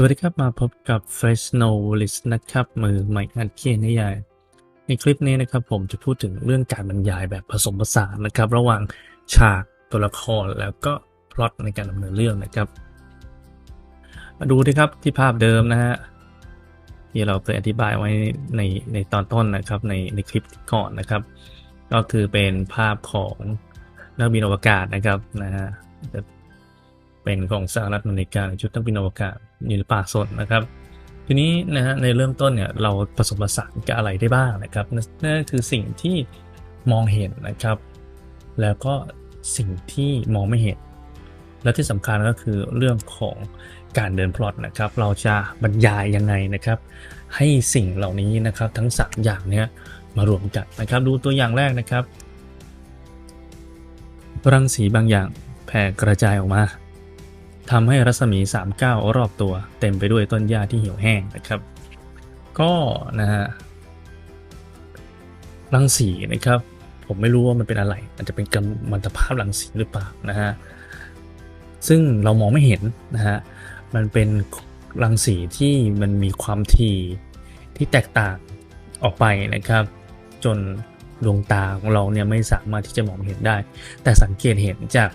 สวัสดีครับ มาพบกับ Fresh Novelist นะครับ มือใหม่อัดเขียนนิยาย ในคลิปนี้นะครับผมจะพูดถึงเรื่องการบรรยายแบบผสมผสานนะครับ ระหว่างฉากตัวละครแล้วก็พล็อตในการดำเนินเรื่องนะครับ มาดูนะครับที่ภาพเดิมนะฮะที่เราเคยอธิบายไว้ในในตอนต้นนะครับในในคลิปก่อนนะครับ ก็คือเป็นภาพของนักบินอวกาศนะครับนะฮะจะ เป็นของสหรัฐอเมริกาในชุดนักบินอวกาศอยู่ในป่าสนนะครับ ทีนี้นะฮะในเริ่มต้นเนี่ยเราผสมผสานกับอะไรได้บ้างนะครับนั่นคือสิ่งที่มองเห็นนะครับ แล้วก็สิ่งที่มองไม่เห็น และที่สำคัญก็คือเรื่องของการเดินพลอตนะครับ เราจะบรรยายยังไงนะครับ ให้สิ่งเหล่านี้นะครับทั้งสามอย่างเนี้ยมารวมกันนะครับ ดูตัวอย่างแรกนะครับ รังสีบางอย่างแผ่กระจายออกมา ทำให้รัศมี3ก้าวรอบตัว เต็มไปด้วยต้นหญ้าที่เหี่ยวแห้งนะครับ ก็นะฮะรังสีนะครับ ผมไม่รู้ว่ามันเป็นอะไร อาจจะเป็นกัมมันตภาพรังสีหรือเปล่านะฮะซึ่งเรามองไม่เห็นนะฮะมันเป็นรังสีที่มันมีความถี่ที่แตกต่างออกไปนะครับ จนดวงตาของเราเนี่ยไม่สามารถที่จะมองเห็นได้ แต่สังเกตเห็นจาก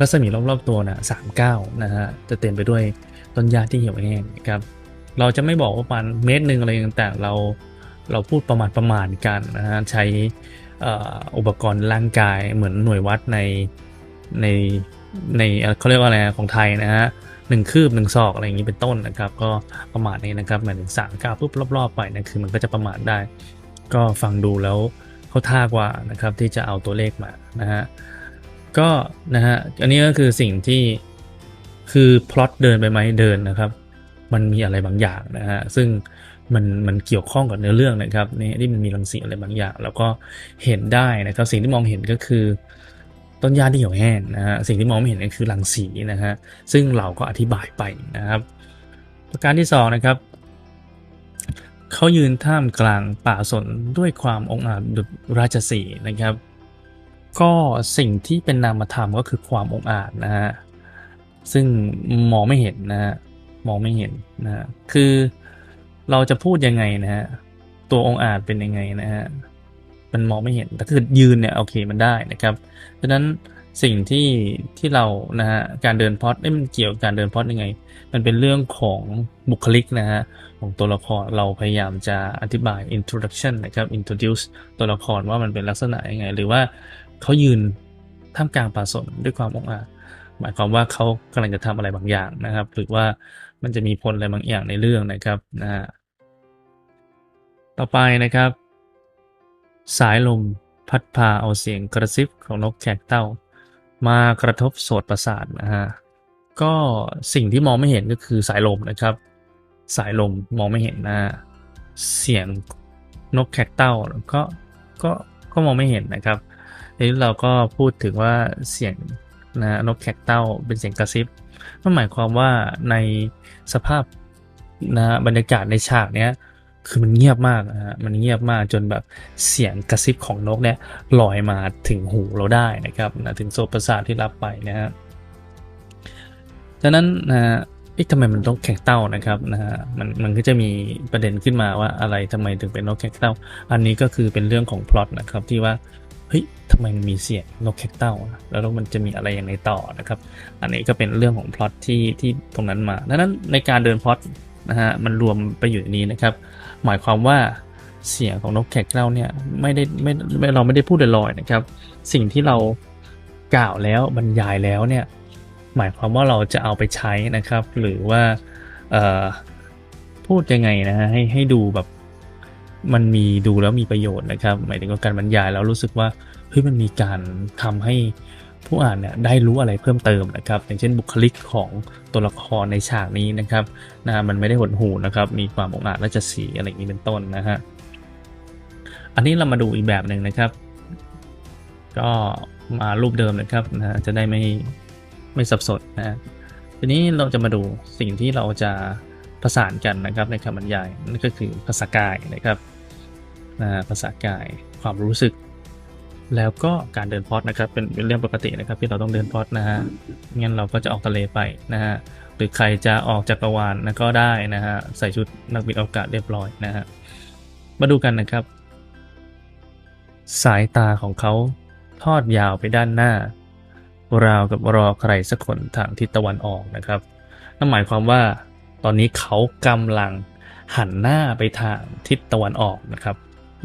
รัศมีรอบๆตัวนะสามเก้านะฮะจะเต็มไปด้วยต้นหญ้าที่เหี่ยวแห้งนะครับเราจะไม่บอกว่าประมาณเมตรหนึ่งอะไรต่างๆ เราเราพูดประมาณประมาณกันนะฮะใช้อุปกรณ์ร่างกายเหมือนหน่วยวัดในในในเขาเรียกว่าอะไรของไทยนะฮะหนึ่งคืบหนึ่งศอกอะไรอย่างนี้เป็นต้นนะครับ ก็ประมาณนี้นะครับหมายถึงสามเก้าปุ๊บรอบๆไปนะคือมันก็จะประมาณได้ ก็ฟังดูแล้วเขาท่ากว่านะครับที่จะเอาตัวเลขมานะฮะ ก็นะฮะอันนี้ก็คือสิ่งที่คือพล็อตเดินไปไหมเดินนะครับ มันมีอะไรบางอย่างนะฮะซึ่งมันมันเกี่ยวข้องกับเนื้อเรื่องนะครับนี่ที่มันมีรังสีอะไรบางอย่าง แล้วก็เห็นได้นะครับ สิ่งที่มองเห็นก็คือ ต้นหญ้าที่เหี่ยวแห้งนะฮะสิ่งที่มองไม่เห็นก็คือรังสีนะฮะซึ่งเราก็อธิบายไปนะครับ ประการที่สองนะครับเขายืนท่ามกลางป่าสนด้วยความองอาจดุจราชสีนะครับ ก็สิ่งที่เป็นนามธรรมก็คือความองอาจนะฮะซึ่งมองไม่เห็นนะฮะมองไม่เห็นนะฮะคือเราจะพูดยังไงนะฮะตัวองอาจเป็นยังไงนะฮะมันมองไม่เห็นแต่คือยืนเนี่ยโอเคมันได้นะครับดังนั้นสิ่งที่ที่เรานะฮะการเดินพอดมันเกี่ยวกับการเดินพอดยังไง มันเป็นเรื่องของบุคลิกนะฮะของตัวละครเราพยายามจะอธิบาย introduction นะครับ introduce ตัวละครว่ามันเป็นลักษณะยังไง หรือว่า เขายืนท่ามกลางป่าสนด้วยความองอาจหมายความว่าเขากำลังจะทำอะไรบางอย่างนะครับ หรือว่ามันจะมีผลอะไรบางอย่างในเรื่องนะครับนะต่อไปนะครับ สายลมพัดพาเอาเสียงกระซิบของนกแขกเต้ามากระทบโสตประสาทนะฮะก็สิ่งที่มองไม่เห็นก็คือสายลมนะครับ สายลมมองไม่เห็นนะเสียงนกแขกเต้าก็ก็ก็มองไม่เห็นนะครับ นี้เราก็พูดถึงว่าเสียงนะนกแขกเต้าเป็นเสียงกระซิบนั่นหมายความว่าในสภาพนะบรรยากาศในฉากเนี้ยคือมันเงียบมากนะฮะมันเงียบมากจนแบบเสียงกระซิบของนกเนี่ยลอยมาถึงหูเราได้นะครับนะถึงโซประสาทที่รับไปนะฮะดังนั้นนะฮะทำไมมันต้องแขกเต้านะครับนะฮะมันมันก็จะมีประเด็นขึ้นมาว่าอะไรทำไมถึงเป็นนกแขกเต้า อันนี้ก็คือเป็นเรื่องของพล็อตนะครับที่ว่า เฮ้ยทำไมมันมีเสียงนกแคกเต้าแล้วมันจะมีอะไรอย่างไรต่อนะครับ อันนี้ก็เป็นเรื่องของพล็อตที่ที่ตรงนั้นมาดังนั้นในการเดินพล็อตนะฮะมันรวมไปอยู่ในนี้นะครับ หมายความว่าเสียงของนกแขกเต้าเนี่ยไม่ได้ไม่เราไม่ได้พูดลอยๆนะครับ สิ่งที่เรากล่าวแล้วบรรยายแล้วเนี่ยหมายความว่าเราจะเอาไปใช้นะครับ หรือว่าพูดยังไงนะฮะให้ให้ดูแบบ มันมีดูแล้วมีประโยชน์นะครับ หมายถึงว่าการบรรยายแล้วรู้สึกว่าเฮ้ยมันมีการทำให้ผู้อ่านเนี่ยได้รู้อะไรเพิ่มเติมนะครับอย่างเช่นบุคลิกของตัวละครในฉากนี้นะครับนะมันไม่ได้หดหูนะครับ มีความองอาจและจะสีอะไรอย่างนี้เป็นต้นนะฮะอันนี้เรามาดูอีกแบบหนึ่งนะครับ ก็มารูปเดิมเลยครับนะจะได้ไม่ไม่สับสนนะทีนี้เราจะมาดูสิ่งที่เราจะ ประสานกันนะครับในคำบรรยายนั่นก็คือภาษากายนะครับภาษากายความรู้สึก แล้วก็การเดินพอดนะครับเป็นเป็นเรื่องปกตินะครับที่เราต้องเดินพอดนะฮะงั้นเราก็จะออกทะเลไปนะฮะหรือใครจะออกจักรวาลนะก็ได้นะฮะใส่ชุดนักบินอวกาศเรียบร้อยนะฮะมาดูกันนะครับ สายตาของเขาทอดยาวไปด้านหน้า ราวกับรอใครสักคนทางทิศตะวันออกนะครับนั่นหมายความว่า ตอนนี้เขากำลังหันหน้าไปทางทิศตะวันออกนะครับ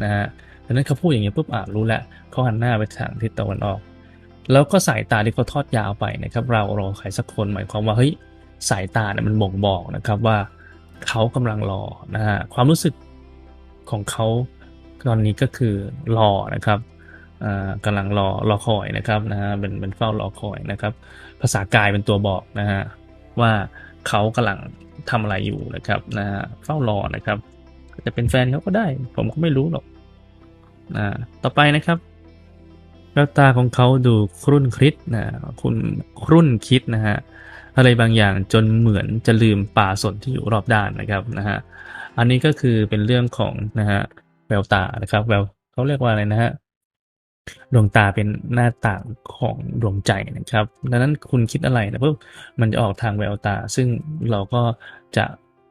นะฮะดังนั้นเขาพูดอย่างนี้ปุ๊บอ่ารู้แล้วเขาหันหน้าไปทางทิศตะวันออก แล้วก็สายตาที่เขาทอดยาวไปนะครับเรารอใครสักคนหมายความว่าเฮ้ยสายตาเนี่ยมันบ่งบอกนะครับว่าเขากำลังรอนะฮะความรู้สึกของเขาตอนนี้ก็คือรอนะครับอ่ากำลังรอรอคอยนะครับนะฮะเป็นเป็นเฝ้ารอคอยนะครับ ภาษากายเป็นตัวบอกนะฮะว่าเขากำลัง ทำอะไรอยู่นะครับนะฮะเฝ้ารอนะครับจะเป็นแฟนเขาก็ได้ ผมก็ไม่รู้หรอกนะต่อไปนะครับแววตาของเขาดูครุ่นคิดนะคุณครุ่นคิดนะฮะอะไรบางอย่างจนเหมือนจะลืมป่าสนที่อยู่รอบด้านนะครับนะฮะอันนี้ก็คือเป็นเรื่องของนะฮะแววตานะครับแววเขาเรียกว่าอะไรนะฮะ ดวงตาเป็นหน้าต่างของดวงใจนะครับ ดังนั้นคุณคิดอะไรนะปุ๊บมันจะออกทางแววตา ซึ่งเราก็จะ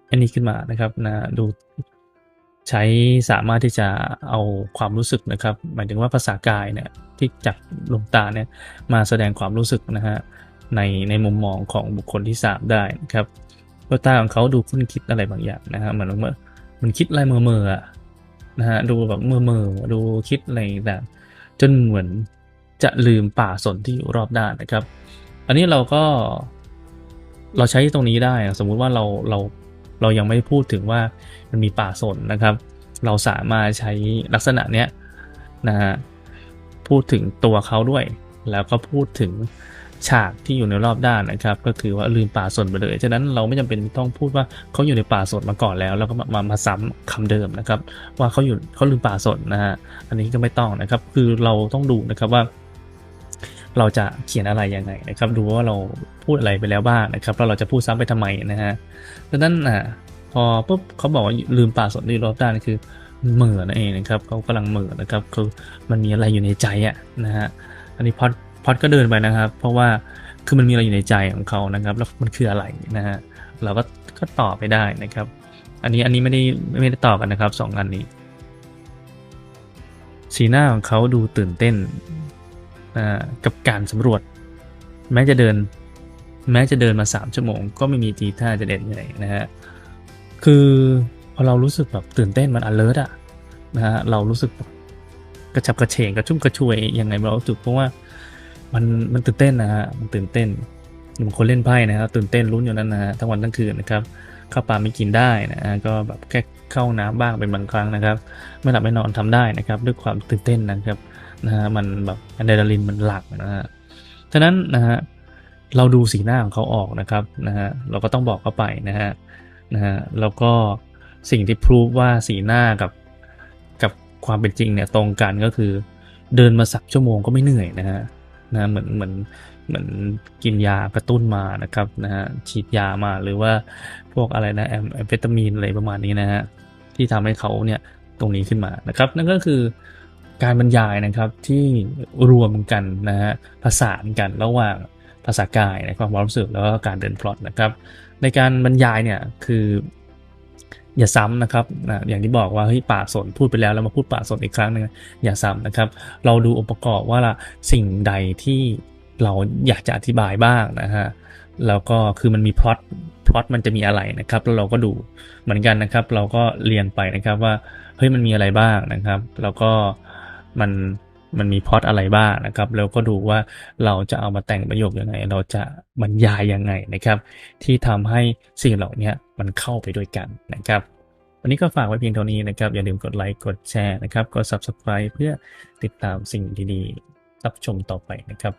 อันนี้ขึ้นมานะครับนะดูใช้สามารถที่จะเอาความรู้สึกนะครับ หมายถึงว่าภาษากายเนี่ยที่จากดวงตาเนี่ยมาแสดงความรู้สึกนะฮะในในมุมมองของบุคคลที่สามได้นะครับแววตาของเขาดูคุ้นคิดอะไรบางอย่างนะฮะเหมือนว่ามันคิดอะไรเมื่อเมื่อนะฮะดูแบบเมื่อเมื่อดูคิดอะไรต่าง จนเหมือนจะลืมป่าสนที่อยู่รอบด้านนะครับ อันนี้เราก็เราใช้ตรงนี้ได้สมมุติว่าเราเราเรายังไม่พูดถึงว่ามันมีป่าสนนะครับ เราสามารถใช้ลักษณะเนี้ยนะฮะพูดถึงตัวเขาด้วย แล้วก็พูดถึง ฉากที่อยู่ในรอบด้านนะครับ ก็คือว่าลืมป่าสนไปเลย ฉะนั้นเราไม่จำเป็นต้องพูดว่าเขาอยู่ในป่าสนมาก่อนแล้ว แล้วก็มามามาซ้ำคำเดิมนะครับ ว่าเขาอยู่เขาลืมป่าสนนะฮะอันนี้ก็ไม่ต้องนะครับ คือเราต้องดูนะครับว่าเราจะเขียนอะไรยังไงนะครับ ดูว่าเราพูดอะไรไปแล้วบ้างนะครับแล้วเราจะพูดซ้ำไปทำไมนะฮะดังนั้นอะพอปุ๊บเขาบอกว่าลืมป่าสนที่รอบด้านคือเหม่อนั่นเองนะครับเขากำลังเหม่อนะครับ คือมันมีอะไรอยู่ในใจอะนะฮะอันนี้พอด พอดก็เดินไปนะครับ เพราะว่าคือมันมีอะไรอยู่ในใจของเขานะครับ แล้วมันคืออะไรนะฮะเราก็ก็ตอบไปได้นะครับ อันนี้อันนี้ไม่ได้ไม่ได้ตอบกันนะครับสองอันนี้ สีหน้าของเขาดูตื่นเต้นกับการสำรวจ แม้จะเดิน แม้จะเดินมา 3 ชั่วโมง ก็ไม่มีทีท่าจะเด็ดเหนนะฮะคือพอเรารู้สึกแบบตื่นเต้นมัน alert อะนะฮะเรารู้สึกกระฉับกระเฉงกระชุ่มกระชวยยังไงเราจุกเพราะว่า มันมันตื่นเต้นนะฮะมันตื่นเต้นบางคนเล่นไพ่นะครับตื่นเต้นลุ้นอยู่นั้นนะฮะทั้งวันทั้งคืนนะครับข้าวปลาไม่กินได้นะฮะก็แบบแค่เข้าน้ำบ้างเป็นบางครั้งนะครับ ไม่หลับไม่นอนทำได้นะครับ ด้วยความตื่นเต้นนะครับนะฮะมันแบบอะดรีนาลินมันหลักนะฮะฉะนั้นนะฮะเราดูสีหน้าของเขาออกนะครับนะฮะเราก็ต้องบอกเขาไปนะฮะนะฮะแล้วก็สิ่งที่พิสูจว่าสีหน้ากับกับความเป็นจริงเนี่ยตรงกันก็คือ เดินมาสักชั่วโมงก็ไม่เหนื่อยนะฮะ นะเหมือนเหมือนเหมือนกินยากระตุ้นมานะครับนะฮะฉีดยามาหรือว่าพวกอะไรนะแอมแอมเฟตามีนอะไรประมาณนี้นะฮะที่ทำให้เขาเนี่ยตรงนี้ขึ้นมานะครับ นั่นก็คือการบรรยายนะครับที่รวมกันนะฮะผสานกันระหว่างภาษากายในความรู้สึกแล้วก็การเดินพลอตนะครับ ในการบรรยายเนี่ยคือ อย่าซ้ำนะครับนะอย่างที่บอกว่าเฮ้ยป่าสนพูดไปแล้วแล้วมาพูดป่าสนอีกครั้งหนึงอย่าซ้ำนะครับ เราดูองค์ประกอบว่าละสิ่งใดที่เราอยากจะอธิบายบ้างนะฮะแล้วก็คือมันมีพล็อตพล็อตมันจะมีอะไรนะครับ แล้วเราก็ดูเหมือนกันนะครับ เราก็เรียงไปนะครับว่าเฮ้ยมันมีอะไรบ้างนะครับ แล้วก็มัน มันมีพอดอะไรบ้างนะครับ แล้วก็ดูว่าเราจะเอามาแต่งประโยคยังไง เราจะบรรยายยังไงนะครับ ที่ทำให้สิ่งเหล่านี้มันเข้าไปด้วยกันนะครับ วันนี้ก็ฝากไว้เพียงเท่านี้นะครับ อย่าลืมกดไลค์กดแชร์นะครับ กด subscribe เพื่อติดตามสิ่งดีๆรับชมต่อไปนะครับ